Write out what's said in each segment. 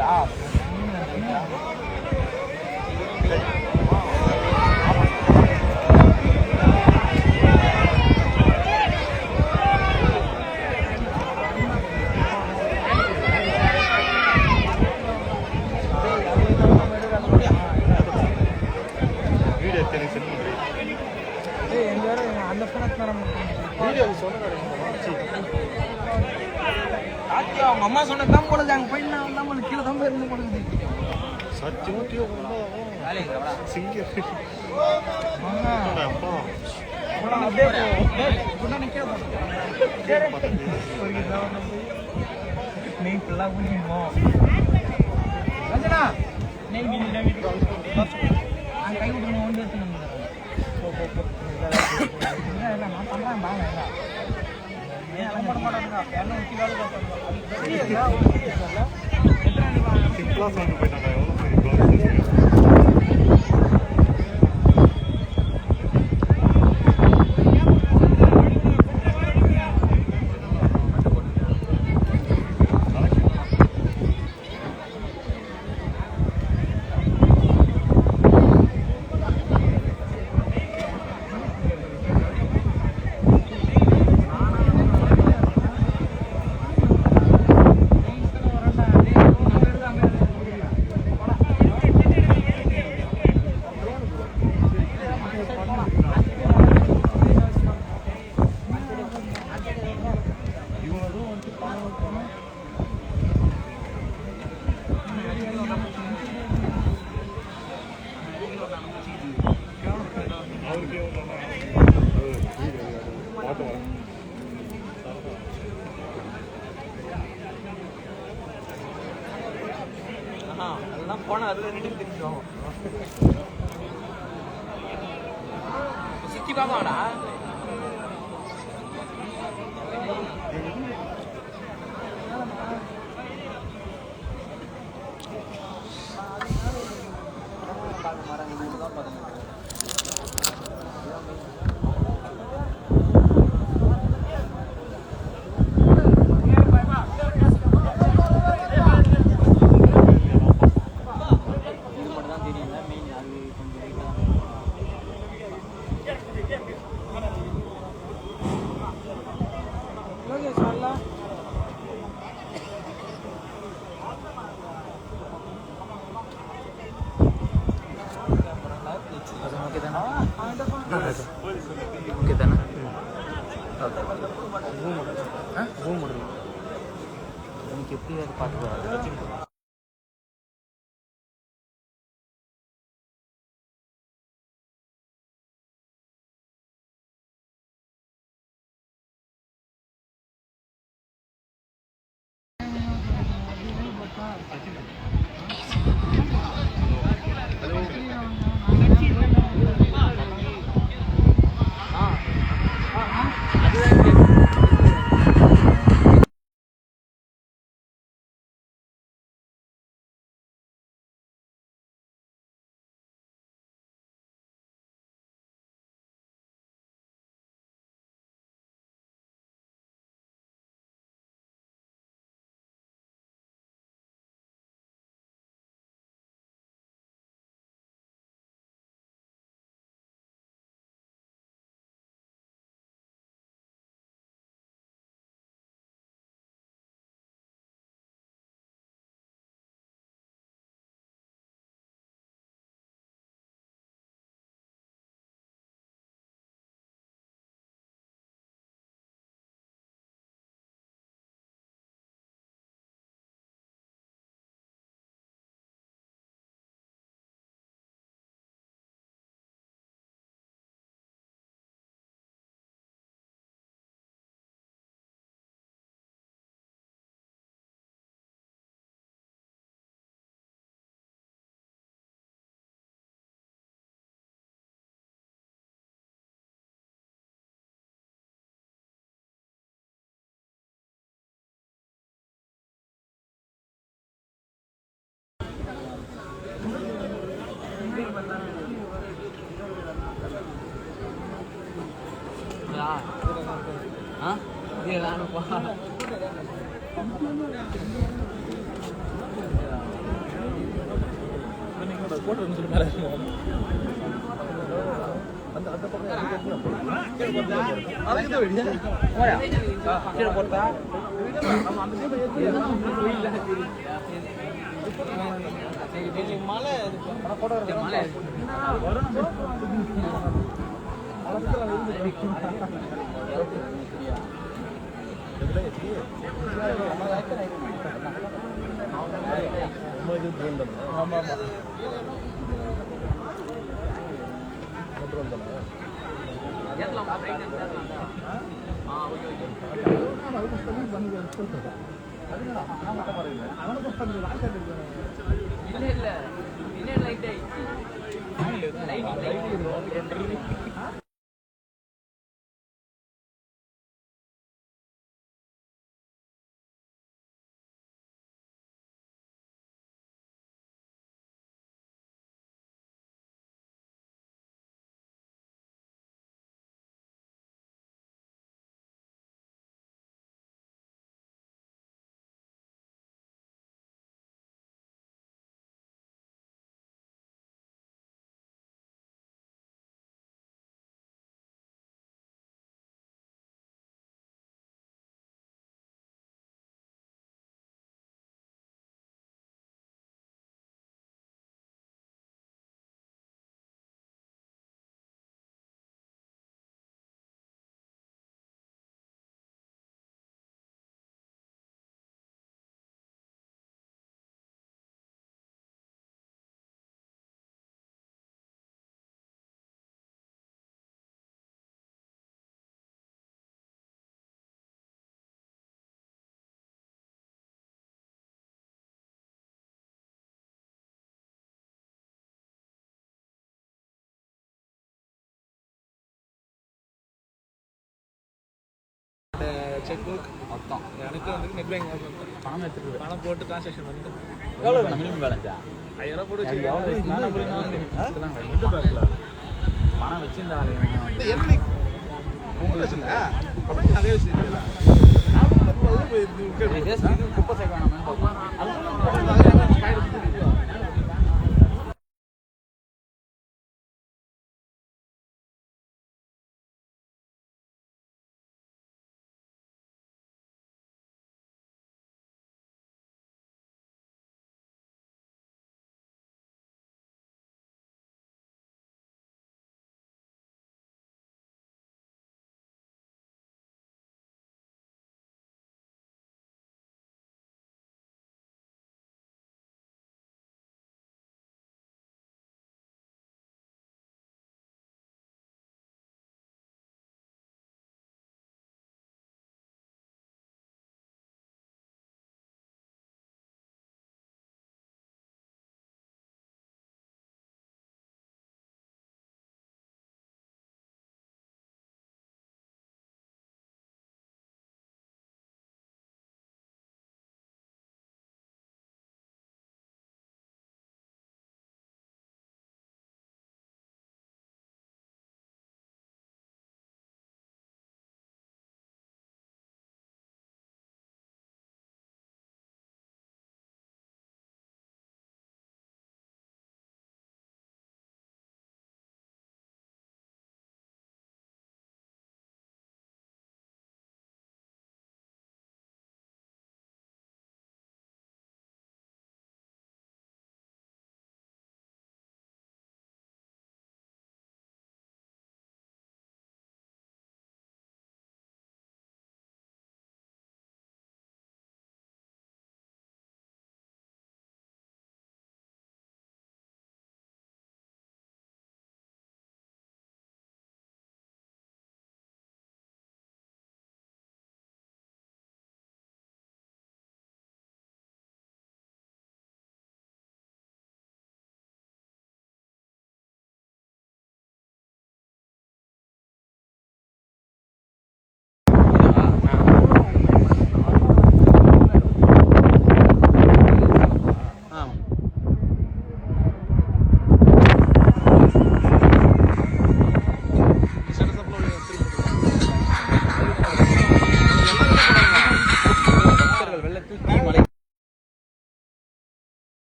job. சிம்பிளாக சொல்லிட்டு போயிட்டாங்க எவ்வளோ பெரிய போனால் அதில் ரெண்டு திரும்பிடுவாங்க சுற்றி பார்க்க போட்டு சொல்லுங்க போட்டா சொல்லி மேலே கீழே போட்டா மலை மலை இல்ல இல்ல இன்னும் லைட் ஆயிடுச்சு லைட் லைட் செக் புக் மொத்தம். எனக்கு வந்து நெட் பேங்க் பணம் எடுத்துட்டு பணம் போட்டு டிரான்சாக்ஷன் பண்ணிட்டு எவ்வளோ மினிமம் பேலன்ஸா ஐயாயிரம் போட்டு வச்சு பணம் வச்சிருந்தா அதே விஷயம் குப்பை சேர்க்க வேணாம்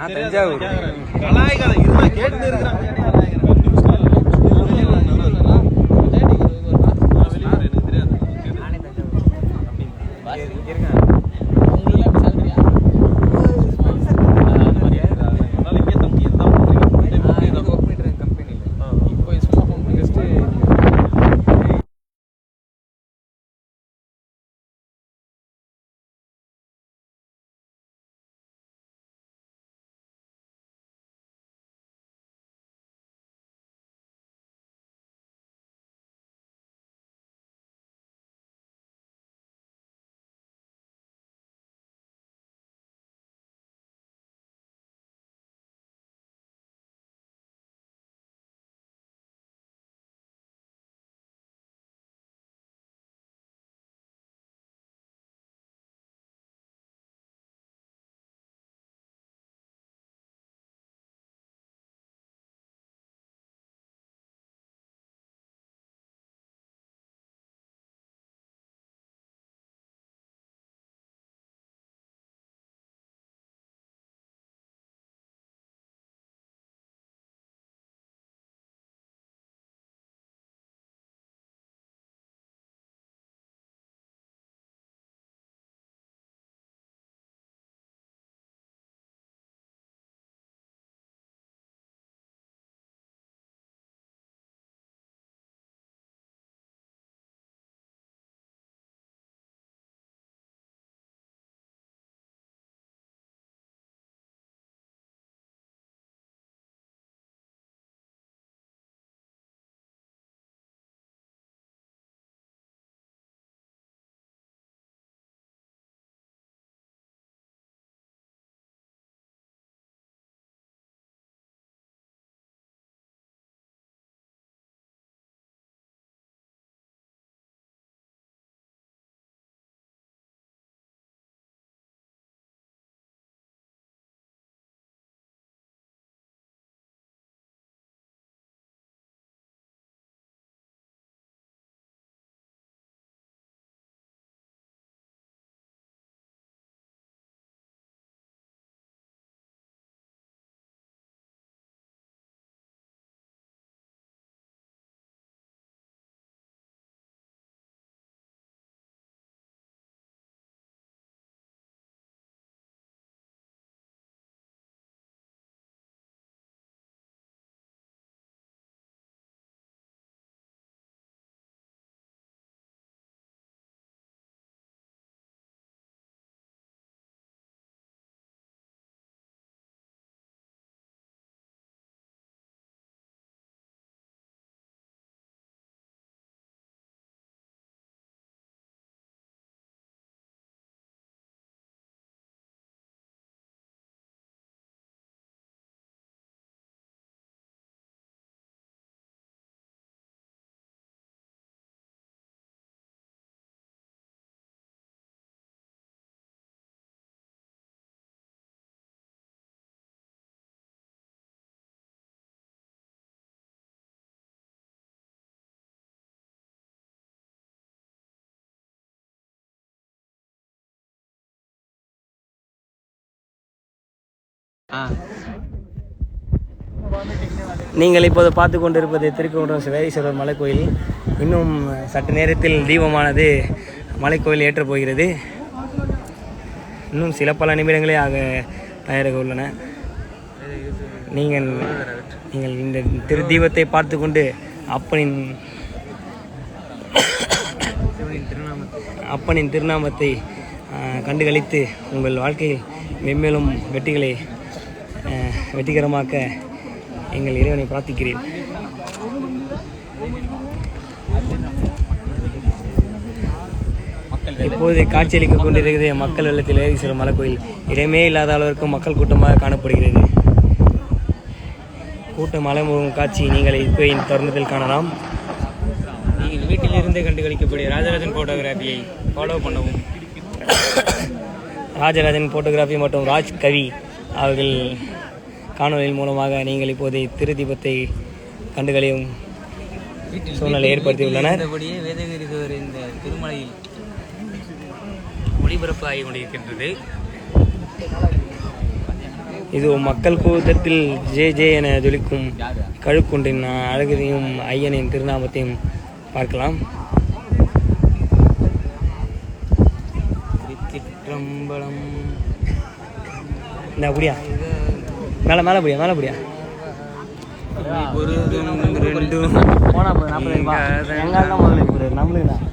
நான் தஞ்சாவூர் கலாய்க்காத நீங்கள் இப்போது பார்த்து கொண்டிருப்பது திருக்குன்றம் வேதீஸ்வரர் மலைக்கோயில். இன்னும் சற்று நேரத்தில் தீபமானது மலைக்கோயில் ஏற்றப் போகிறது. இன்னும் சில பல நிமிடங்களே ஆக தயாராக உள்ளன. நீங்கள் நீங்கள் இந்த திரு தீபத்தை பார்த்து கொண்டு அப்பனின் அப்பனின் திருநாமத்தை கண்டுகளித்து உங்கள் வாழ்க்கையில் மென்மேலும் வெற்றிகளை வெற்றிகரமாக்க எங்கள் இறைவனை பிரார்த்திக்கிறேன். இப்போது காட்சியளித்துக் கொண்டிருக்கிறது மக்கள் வெள்ளத்தில் ஏகீஸ்வரர் மலைக்கோயில். இடமே இல்லாத அளவிற்கு மக்கள் கூட்டமாக காணப்படுகிறது. கூட்டம் அலைமுகம் காட்சி நீங்கள் இப்போ இந்த தருணத்தில் காணலாம். நீங்கள் வீட்டிலிருந்தே கண்டுகளிக்கக்கூடிய ராஜராஜன் ஃபோட்டோகிராஃபியை ஃபாலோ பண்ணவும். ராஜராஜன் ஃபோட்டோகிராஃபி மற்றும் ராஜ் கவி அவர்கள் காணொலியின் மூலமாக நீங்கள் இப்போது திரு தீபத்தை கண்டுகளியும் சூழ்நிலை ஏற்படுத்தியுள்ளனர். இந்த திருமலையில் ஒளிபரப்பு ஆகி கொண்டிருக்கின்றது. இது மக்கள் கூட்டத்தில் ஜே ஜே என ஜொலிக்கும் கழுக்குன்றின் அழகையும் ஐயனின் திருநாமத்தையும் பார்க்கலாம். திருச்சிற்றம்பலம் இந்த அப்படியா மேலே மேலே அப்படியா மேலே அப்படியா பொருதும் ரெண்டும் போனா போதும் நாற்பது எங்கால தான் முதல்ல நம்மளுக்கு தான்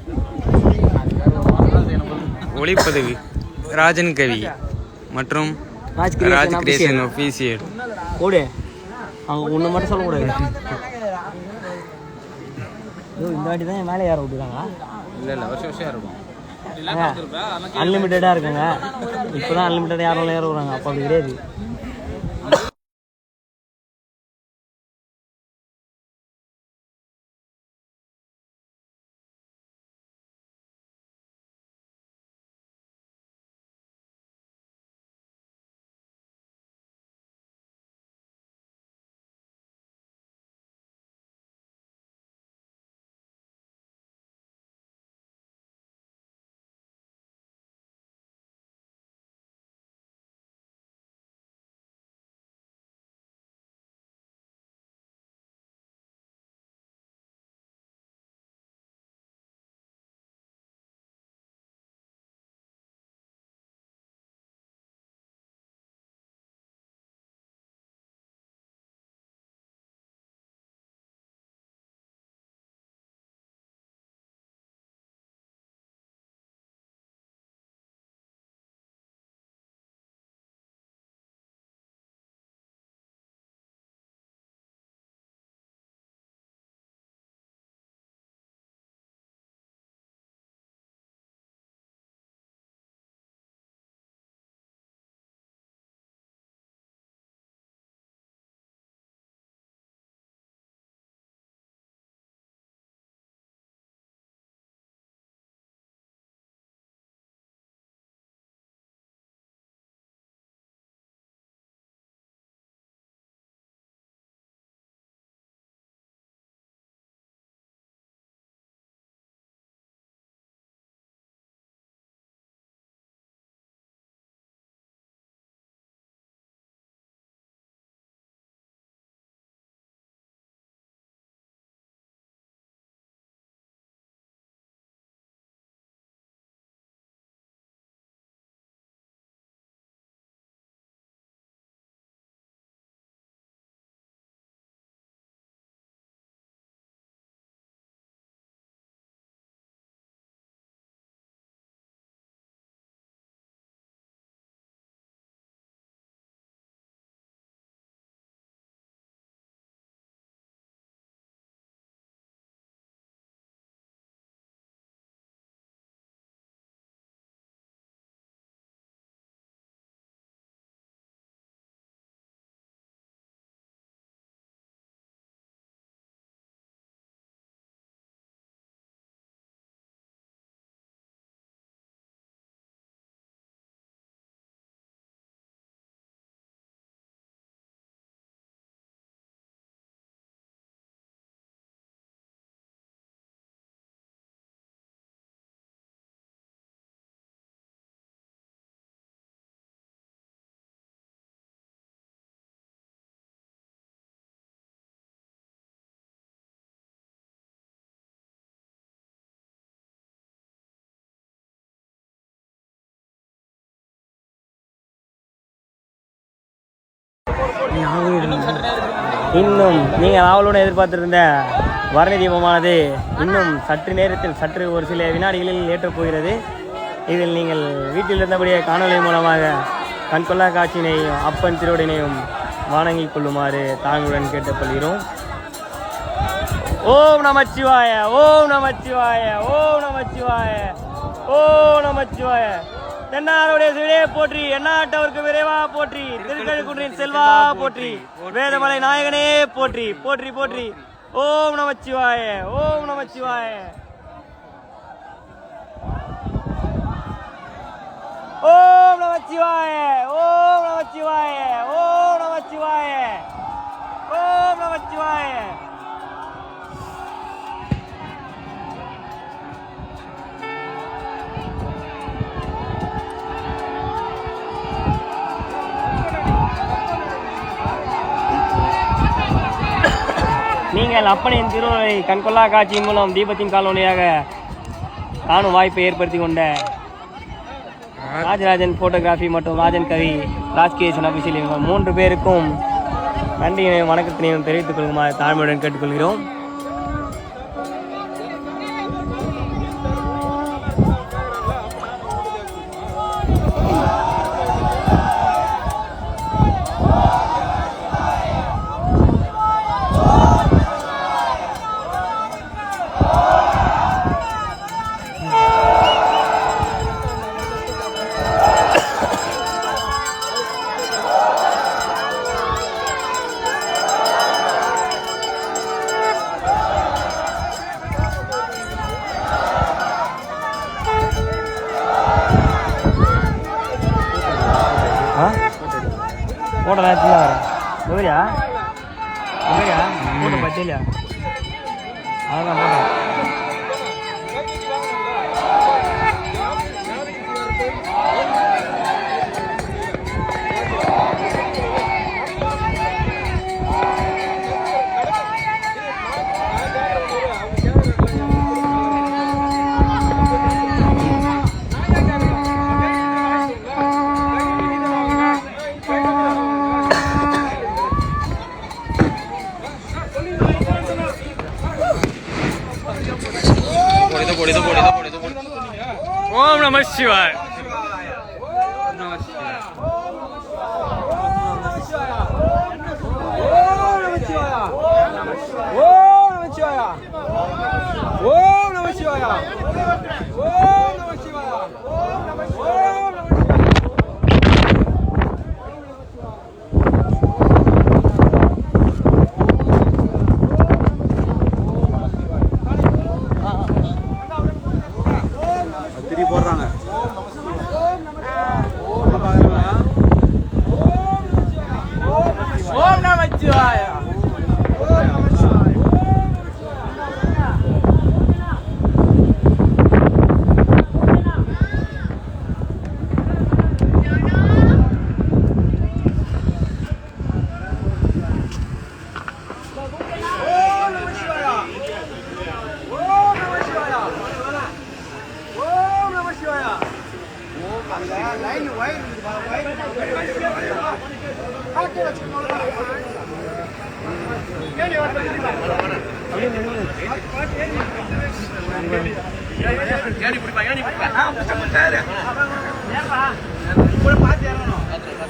ஒளிப்பதிவு ராஜன் கவி மற்றும் ராஜ் கிரியேஷன். ஒஃபீஷியல் ஓடு அவங்க ஒன்று மட்டும் சொல்லக்கூடாது ஐயோ இந்த வாட்டி தான் மேலே ஏற விட்டுருக்காங்க. இல்லை இல்லை வருஷம் வருஷம் இருக்கும் அன்லிமிட்டடாக இருக்குங்க. இப்போ தான் அன்லிமிட்டட் யாரும் ஏற விடுறாங்க. அப்போ அப்படி கிடையாது. இன்னும் நீங்கள் ஆவலோடு எதிர்பார்த்திருந்த வரணி தீபமானது இன்னும் சற்று நேரத்தில் சற்று ஒரு சில வினாடிகளில் ஏற்றப் போகிறது. இதில் நீங்கள் வீட்டில் இருந்தபடியே காணொளி மூலமாக கண்கொள்ளா காட்சியினையும் அப்பன் திருவடினையும் வணங்கி கொள்ளுமாறு தாங்களுடன் கேட்டுக்கொள்கிறோம். ஓம் நமச்சிவாய ஓம் நமச்சிவாய ஓம் நமச்சிவாய ஓம் நமச்சிவாய. தென்னாருடைய சிவனே போற்றி எண்ணாட்டவருக்கு விரைவா போற்றி திருக்கழுக்குன்றின் செல்வா போற்றி வேதமலை நாயகனே போற்றி போற்றி போற்றி. ஓம் நமச்சிவாய ஓம் நமச்சிவாய. ஓம் நமச்சிவாய ஓம் நமச்சிவாய ஓம் நமச்சிவாய. ஓம் நமச்சிவாய. நீங்கள் அப்பனின் திருவுரை கண்கொள்ளா காட்சி மூலம் தீபத்தின் கால் வழியாக காணும் வாய்ப்பை ஏற்படுத்தி கொண்ட ராஜராஜன் போட்டோகிராஃபி மற்றும் ராஜன் கவி ராஜ்கேஷன் அபிஷியல் இவங்க மூன்று பேருக்கும் நன்றியினையும் வணக்கத்தினையும் தெரிவித்துக் கொள்ளுமாறு தாழ்மையுடன் கேட்டுக்கொள்கிறோம்.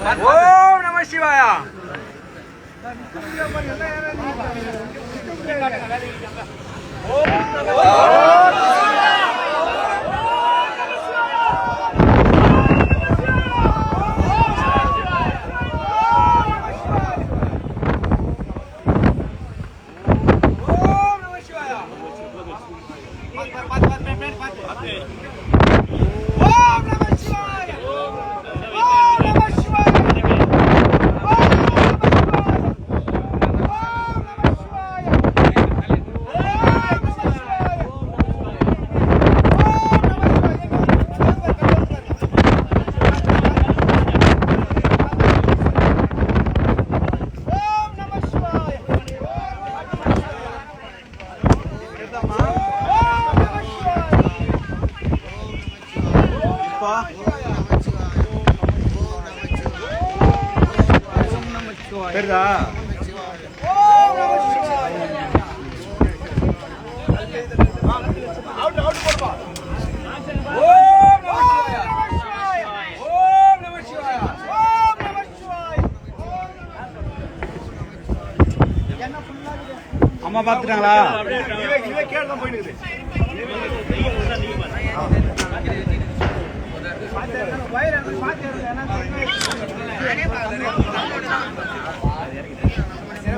ओम नमः शिवाय ओम नमः ஓம் நம சிவாயா தெரியுதா அம்மா பாத்துட்டாங்களா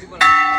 直接过来。